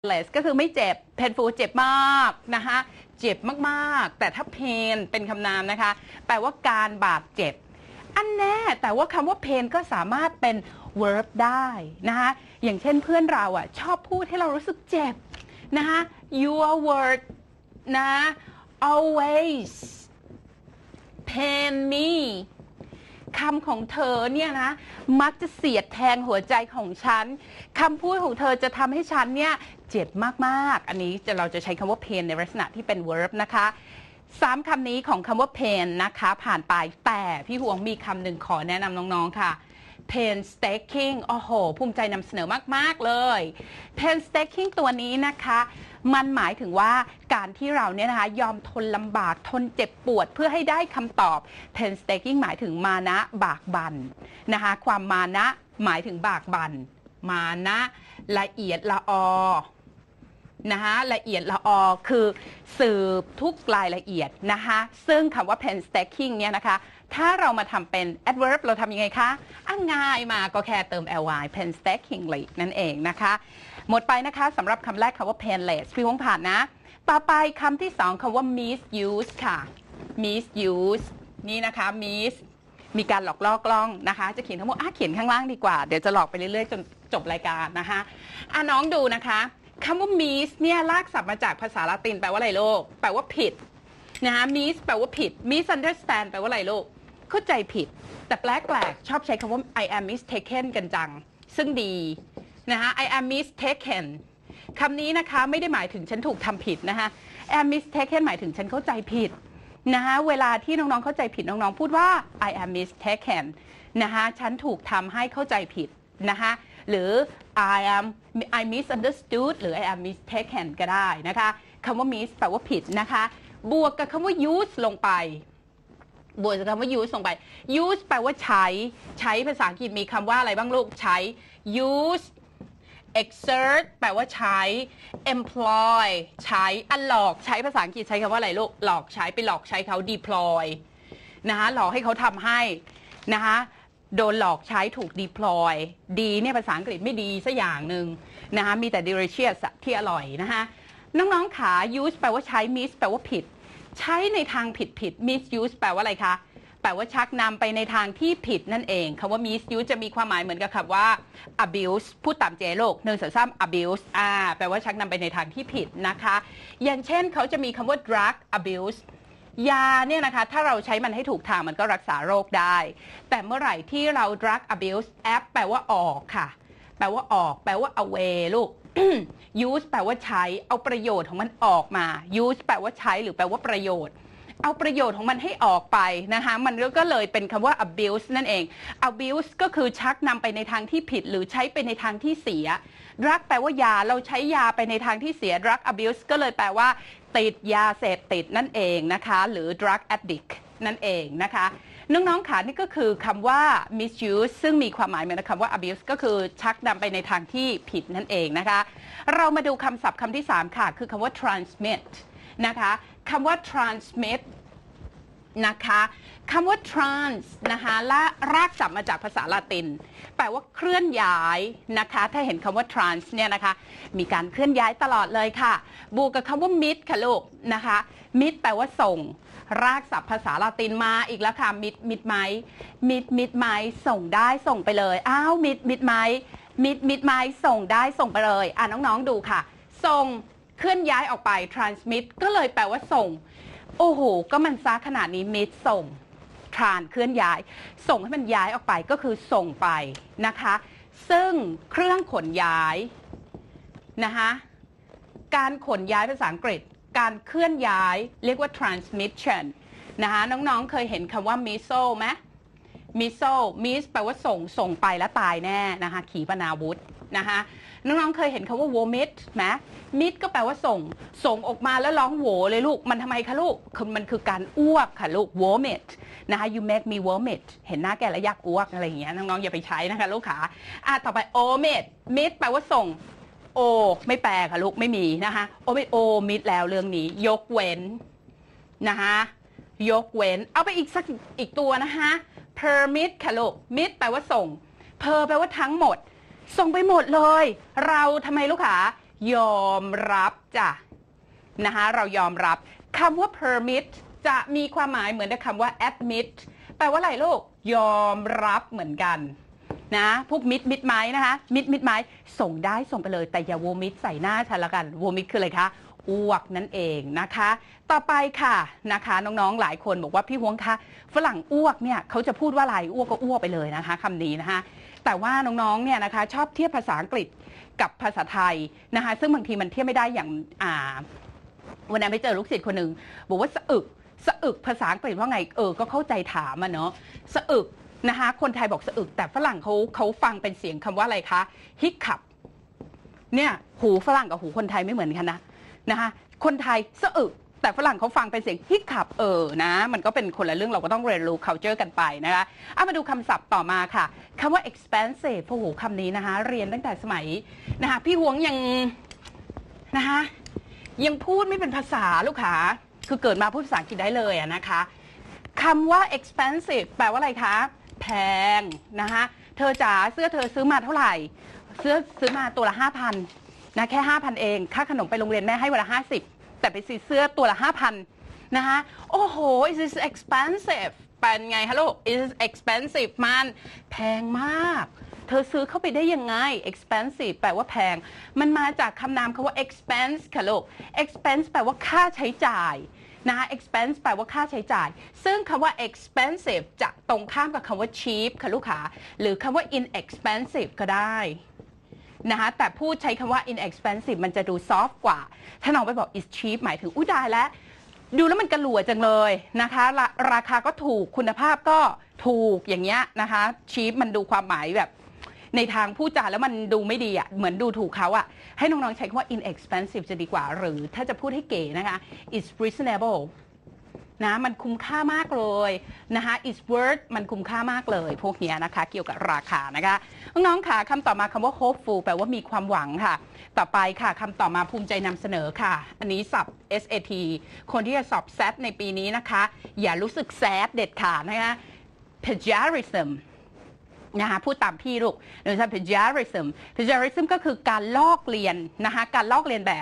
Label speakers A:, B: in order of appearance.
A: painless ก็คือไม่เจ็บ painful เจ็บมากนะคะเจ็บมากๆ แต่ถ้า pain เป็นคำนามนะคะ แปลว่าการบาดเจ็บ อันแน่แต่ว่าคำว่า pain ก็สามารถเป็น verb ได้นะคะอย่างเช่นเพื่อนเราอะชอบพูดให้เรารู้สึกเจ็บนะคะ your word นะ always pain me คำของเธอเนี่ยนะมักจะเสียดแทงหัวใจของฉันคำพูดของเธอจะทำให้ฉันเนี่ยเจ็บมากๆ อันนี้จะเราจะใช้คำว่า pain ในลักษณะที่เป็น verb นะคะสามคำนี้ของคำว่า pain นะคะ ผ่านไปแต่พี่หวงมีคำหนึ่งขอแนะนำน้องๆค่ะ painstaking โอ้โห ภูมิใจนำเสนอมาก ๆ เลย painstaking ตัวนี้นะคะ มันหมายถึงว่าการที่เราเนี่ยนะคะ ยอมทนลำบากทนเจ็บปวดเพื่อให้ได้คำตอบ painstaking หมายถึงมานะบากบันนะคะ ความมานะหมายถึงบากบันมานะละเอียดละออนะคะละเอียดละออคือสืบทุกรายละเอียดนะคะซึ่งคำว่า painstaking เนี่ยนะคะ ถ้าเรามาทำเป็น adverb เราทำยังไงคะอะง่ายมาก็แค่เติม ly painstakingly นั่นเองนะคะ หมดไปนะคะสำหรับคำแรกคำว่า painless พี่วงผ่านนะ ต่อไปคำที่สองคำว่า misuse ค่ะ misuse นี่นะคะ mis มีการหลอกล่อกล้องนะคะ จะเขียนทั้งหมดอะเขียนข้างล่างดีกว่า เดี๋ยวจะหลอกไปเรื่อยๆ จนจบรายการนะคะอะน้องดูนะคะคำว่า mis เนี่ยลากศัพท์มาจากภาษาละตินแปลว่าอะไรโลก แปลว่าผิดนะคะ mis แปลว่าผิด misunderstand แปลว่าอะไรโลก เข้าใจผิด แต่แปลกๆ ชอบใช้คำว่า I am mistaken กันจัง ซึ่งดีนะคะ I am mistaken คำนี้นะคะไม่ได้หมายถึงฉันถูกทำผิดนะคะ I am mistaken หมายถึงฉันเข้าใจผิดนะคะเวลาที่น้องๆเข้าใจผิดน้องๆ พูดว่า I am mistaken นะคะฉันถูกทำให้เข้าใจผิดนะคะหรือ I am I misunderstood หรือ I am mistaken ก็ได้นะคะคำว่า mis แปลว่าผิดนะคะ บวกกับคำว่า use ลงไป บวกกับคำว่า use ลงไป use แปลว่าใช้ ใช้ภาษาอังกฤษมีคำว่าอะไรบ้างลูก ใช้ use exert แปลว่าใช้ employ ใช้อันหลอกใช้ภาษาอังกฤษใช้คำว่าอะไรลูก หลอกใช้ไปหลอกใช้เขา deploy นะคะหลอกให้เขาทำให้นะคะโดนหลอกใช้ถูก deploy ดีเนี่ยภาษาอังกฤษไม่ดีสักอย่างหนึ่งนะคะมีแต่ delicious ที่อร่อยนะคะน้องๆขา use แปลว่าใช้ miss แปลว่าผิด ใช้ในทางผิดผิด misuse แปลว่าอะไรคะ แปลว่าชักนำไปในทางที่ผิดนั่นเองคำว่า misuse จะมีความหมายเหมือนกับคำว่า abuse พูดตามเจโลกหนึ่งสองสาม abuse อ่าแปลว่าชักนำไปในทางที่ผิดนะคะ อย่างเช่นเขาจะมีคำว่า drug abuse ยาเนี่ยนะคะ ถ้าเราใช้มันให้ถูกทางมันก็รักษาโรคได้ แต่เมื่อไหร่ที่เรา drug abuse app แปลว่าออกค่ะ แปลว่าออก แปลว่า away ลูก use แปลว่าใช้ เอาประโยชน์ของมันออกมา use แปลว่าใช้หรือแปลว่าประโยชน์ เอาประโยชน์ของมันให้ออกไปนะคะมันก็เลยเป็นคำว่า abuse นั่นเอง abuse ก็คือชักนำไปในทางที่ผิด หรือใช้ไปในทางที่เสีย drug แปลว่ายาเราใช้ยาไปในทางที่เสีย drug abuse ก็เลยแปลว่า ติดยาเสพติดนั่นเองนะคะ หรือ drug addict นั่นเองนะคะ น้องๆค่ะนี่ก็คือคำว่า misuse ซึ่งมีความหมายเหมือนคำว่า abuse ก็คือชักนำไปในทางที่ผิดนั่นเองนะคะ เรามาดูคำศัพท์คำที่ 3 ค่ะ คือคำว่า transmit นะคะคำว่า transmit นะคะคำว่า trans นะคะและรากศัพท์มาจากภาษาละติน แปลว่าเคลื่อนย้ายนะคะ ถ้าเห็นคำว่า trans เนี่ยนะคะ มีการเคลื่อนย้ายตลอดเลยค่ะ บวกกับคำว่า mid ค่ะลูกนะคะ mid แปลว่าส่ง รากศัพท์ภาษาละตินมาอีกแล้วค่ะ mid mid ไหม mid mid ไหมส่งได้ส่งไปเลย อ้าว mid mid ไหม mid mid ไหมส่งได้ส่งไปเลย อะน้องๆดูค่ะ ส่งเคลื่อนย้ายออกไป transmit ก็เลยแปลว่าส่ง โอ้โห ก็มันซาขนาดนี้มิดส่งทรานเคลื่อนย้าย ส่งให้มันย้ายออกไปก็คือส่งไปนะคะ ซึ่งเครื่องขนย้ายนะคะการขนย้ายภาษาอังกฤษ การเคลื่อนย้ายเรียกว่า transmission นะคะน้องๆเคยเห็นคำว่า missile ไหม missile miss แปลว่าส่งส่งไปแล้วตายแน่นะคะขีปนาวุธ นะคะน้องๆเคยเห็นคำว่า vomit ไหม mit ก็แปลว่าส่ง ส่งออกมาแล้วร้องโหวเลยลูก มันทำไมคะลูกคือมันคือการอ้วกค่ะลูก vomit นะคะ you make me vomit เห็นหน้าแกแล้วอยากอ้วกอะไรอย่างเงี้ยน้องๆอย่าไปใช้นะคะลูกขาอะต่อไป omit mit แปลว่าส่งโอ ไม่แปลค่ะลูกไม่มีนะคะโอไม่โอมิดแล้วเรื่องนี้ ยกเว้นนะคะยกเว้น เอาไปอีกสักอีกตัวนะคะ permit ค่ะลูก mit แปลว่าส่ง per แปลว่าทั้งหมด ส่งไปหมดเลย เราทำไมลูกขายอมรับจ้ะนะคะเรายอมรับคำว่า permit จะมีความหมายเหมือนกับคำว่า admit แปลว่าอะไรลูก ยอมรับเหมือนกันนะพวกมิดมิดไม้นะคะ มิดมิดไม้ส่งได้ส่งไปเลย แต่อย่าโวมิดใส่หน้าฉันละกันโวมิดคืออะไรคะอ้วกนั่นเองนะคะ ต่อไปค่ะนะคะ น้องๆหลายคนบอกว่าพี่ฮวงคะฝรั่งอ้วกเนี่ยเขาจะพูดว่าอะไรอ้วกก็อ้วกไปเลยนะคะคำนี้นะคะ แต่ว่าน้องๆเนี่ยนะคะชอบเทียบภาษาอังกฤษกับภาษาไทยนะคะซึ่งบางทีมันเทียบไม่ได้อย่างอ่าวันนั้นไปเจอลูกศิษย์คนหนึ่งบอกว่าสะอึกสะอึกภาษาอังกฤษว่าไงเออก็เข้าใจถามอะเนาะสะอึกนะคะคนไทยบอกสะอึก แต่ฝรั่งเขาเขาฟังเป็นเสียงคำว่าอะไรคะฮิกขับเนี่ยหูฝรั่งกับหูคนไทยไม่เหมือนกันนะนะคะคนไทยสะอึก แต่ฝรั่งเขาฟังเป็นเสียงฮิกขับเออนะ มันก็เป็นคนละเรื่องเราก็ต้องเรียนรู้ culture กันไปนะคะเอามาดูคำศัพท์ต่อมาค่ะคำว่า expensive โอ้โหคำนี้นะคะ เรียนตั้งแต่สมัยนะคะพี่หวงยังนะคะยังพูดไม่เป็นภาษาลูกค้าคือเกิดมาพูดภาษาอังกฤษได้เลยนะคะคำว่า expensive แปลว่าอะไรคะแพงนะคะเธอจ๋าเสื้อเธอซื้อมาเท่าไหร่ เสื้อซื้อมาตัวละ5,000นะแค่5,000เอง ค่าขนมไปโรงเรียนแม่ให้วันละ50 แต่ไปซื้อเสื้อตัวละ5,000นะคะโอ้โห it is expensive เป็นไงฮัลโหล it is expensive มันแพงมาก เธอซื้อเข้าไปได้ยังไง expensive แปลว่าแพง มันมาจากคำนามคำว่า expense ค่ะลูก expense แปลว่าค่าใช้จ่ายนะคะ expense แปลว่าค่าใช้จ่าย ซึ่งคำว่า expensive จะตรงข้ามกับคำว่า cheap ค่ะลูกค้าหรือคำว่า inexpensive ก็ได้ นะคะแต่พูดใช้คำว่า inexpensive มันจะดูซอฟต์กว่า ถ้าน้องไปบอก is cheap หมายถึงอุ้ยได้แล้วดูแล้วมันกระหลัวจังเลยนะคะราราคาก็ถูกคุณภาพก็ถูกอย่างเงี้ยนะคะ cheap มันดูความหมายแบบ ในทางพูดจาแล้วมันดูไม่ดีอะ่ะเหมือนดูถูกเขาอะ่ะ ให้น้องๆใช้คำว่า inexpensive จะดีกว่า หรือถ้าจะพูดให้เก๋นะคะ it's reasonable นะมันคุ้มค่ามากเลยนะคะ it's worth มันคุ้มค่ามากเลย พวกนี้นะคะ เกี่ยวกับราคานะคะน้องๆค่ะคำต่อมาคำว่า hopeful แปลว่ามีความหวังค่ะ ต่อไปค่ะคำต่อมาภูมิใจนำเสนอค่ะ อันนี้สับ SAT คนที่จะสอบ SAT ในปีนี้นะคะ อย่ารู้สึกแซดเด็ดขาดนะคะ plagiarism นะคะพูดตามพี่ลูกโดยเฉพาะ plagiarism plagiarism ก็คือการลอกเลียนนะคะการลอกเลียนแบบ